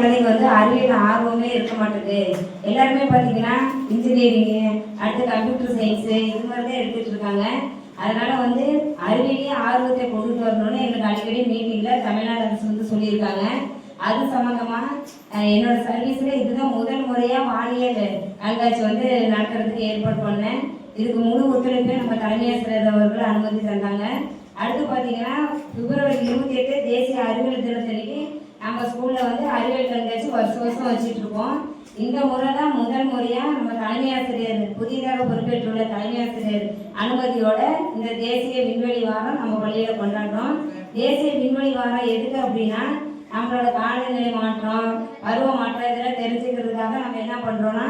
குழந்தைங்க வந்து அறிவியல் ஆர்வமே இருக்க மாட்டேது. எல்லாருமே பார்த்தீங்கன்னா இன்ஜினியரிங்கு அடுத்து கம்ப்யூட்டர் சயின்ஸு இது மாதிரி தான் எடுத்துகிட்டு இருக்காங்க. அதனால் வந்து அறிவியலே ஆர்வத்தை கொண்டுட்டு வரணும்னு எங்களுக்கு அடிக்கடி மீட்டிங்கில் தமிழ்நாடு அரசு வந்து சொல்லியிருக்காங்க. அது சம்மந்தமாக என்னோடய என்னோட சர்வீஸில் இதுதான் முதல் முறையாக வானியல் கண்காட்சி வந்து நடத்துறதுக்கு ஏற்பாடு பண்ணேன். இதுக்கு முழு ஒத்துழைப்பை நம்ம தலைமையாசிரியர் அவர்கள் அனுமதி தந்தாங்க. அடுத்து பார்த்தீங்கன்னா பிப்ரவரி இருபத்தி எட்டு தேசிய அறிவியல் தினத்தன்னைக்கு நம்ம ஸ்கூலில் வந்து அறிவியல் கண்காட்சி வருஷம் வருஷம் வச்சுட்டு இருக்கோம். இந்த முறை தான் முதல் முறையாக நம்ம தலைமை ஆசிரியர் புதிதாக பொறுப்பேற்றுள்ள தலைமை ஆசிரியர் அனுமதியோட இந்த தேசிய விண்வெளி வாரம் நம்ம பள்ளியில் கொண்டாடுறோம். தேசிய விண்வெளி வாரம் எதுக்கு அப்படின்னா நம்மளோட காலநிலை மாற்றம் பருவ மாற்றம் இதெல்லாம் தெரிஞ்சுக்கிறதுக்காக நம்ம என்ன பண்ணுறோன்னா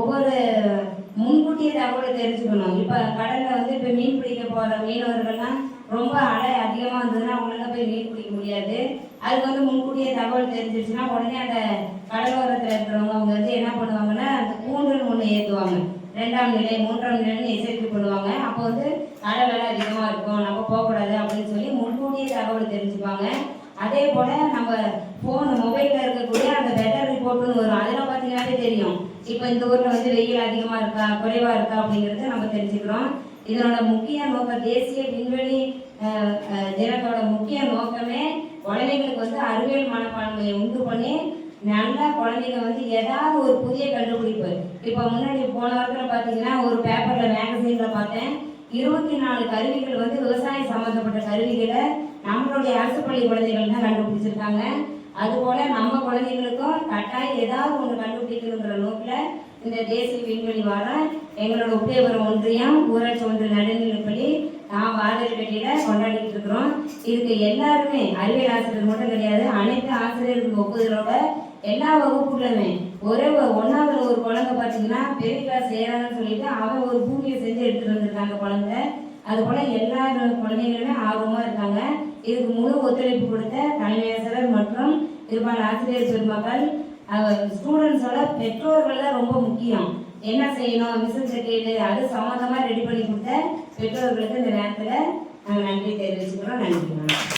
ஒவ்வொரு முன்கூட்டியே தகவலை தெரிஞ்சுக்கணும். இப்போ கடலில் வந்து இப்போ மீன் பிடிக்க போகிற மீனவர்கள்லாம் ரொம்ப அலை அதிகமாக இருந்ததுன்னா ஒழுங்காக போய் மீன் பிடிக்க முடியாது. அதுக்கு வந்து முன்கூட்டியே தகவல் தெரிஞ்சிருச்சுன்னா உடனே அந்த கடலோரத்தில் இருக்கிறவங்க அவங்க வந்து என்ன பண்ணுவாங்கன்னா அந்த கூண்டுன்னு ஒன்று ஏற்றுவாங்க ரெண்டாம் நிலை மூன்றாம் நிலைன்னு எச்சரிக்கை பண்ணுவாங்க அப்போ வந்து அலை வேலை அதிகமாக இருக்கும். நம்ம போகக்கூடாது அப்படின்னு சொல்லி முன்கூட்டியே தகவல் தெரிஞ்சுப்பாங்க. அதே போல் நம்ம ஃபோன் மொபைலில் இருக்கக்கூடிய அந்த வெதர் ரிப்போர்ட்னு வரும். அதெல்லாம் பார்த்தீங்கன்னாலே தெரியும். இப்போ இந்த ஊரில் வந்து வெயில் அதிகமாக இருக்கா குறைவாக இருக்கா அப்படிங்கிறத நம்ம தெரிஞ்சுக்கிறோம். இதனோட முக்கிய நோக்கம் தேசிய விண்வெளி தினத்தோட முக்கிய நோக்கமே குழந்தைங்களுக்கு வந்து அறிவியல் மனப்பான்மையை உண்டு பண்ணி நல்லா குழந்தைங்க வந்து ஏதாவது ஒரு புதிய கண்டுபிடிப்பு. இப்போ முன்னாடி போன வாரத்தில் பார்த்தீங்கன்னா ஒரு பேப்பரில் மேகசீனில் பார்த்தேன். இருபத்தி நாலு கருவிகள் வந்து விவசாயம் சம்மந்தப்பட்ட கருவிகளை நம்மளுடைய அரசு பள்ளி குழந்தைகள் தான் கண்டுபிடிச்சிருக்காங்க. அதுபோல நம்ம குழந்தைங்களுக்கும் கட்டாயம் ஏதாவது ஒன்று கண்டுபிடிக்கணுங்கிற நோக்கில் இந்த தேசிய விண்வெளி வாரம் எங்களோட உப்பயபுரம் ஒன்றியம் ஊராட்சி ஒன்று நடுநிலைப்பள்ளி நாம் ஆதரப்பட்டியில் கொண்டாடிட்டு இருக்கிறோம். இதுக்கு எல்லாருமே அறிவியல் ஆசிரியர் மட்டும் கிடையாது அனைத்து ஆசிரியர்களுக்கு ஒப்புதலோட எல்லா வகுப்புகளுமே ஒரே ஒன்றாவது ஒரு குழந்தை பார்த்தீங்கன்னா பெரிய கிளாஸ் ஏறாதுன்னு சொல்லிட்டு அவன் ஒரு பூமியை செஞ்சு எடுத்துட்டு வந்திருக்காங்க குழந்தை. அது போல எல்லா குழந்தைகளுமே ஆர்வமாக இருக்காங்க. இதுக்கு முழு ஒத்துழைப்பு கொடுத்த தலைமை ஆசிரியர் மற்றும் இருப்பான ஆசிரியர் பெருமக்கள் ஸ்டூடெண்ட்ஸோட பெற்றோர்கள் தான் ரொம்ப முக்கியம். என்ன செய்யணும்? மிஷன் செட்டில் அது சம்மந்தமாக ரெடி பண்ணி கொடுத்த பெற்றோர்களுக்கு இந்த நேரத்தில் நாங்கள் நன்றி தெரிவிச்சுக்கிறோம் நன்றி மேம்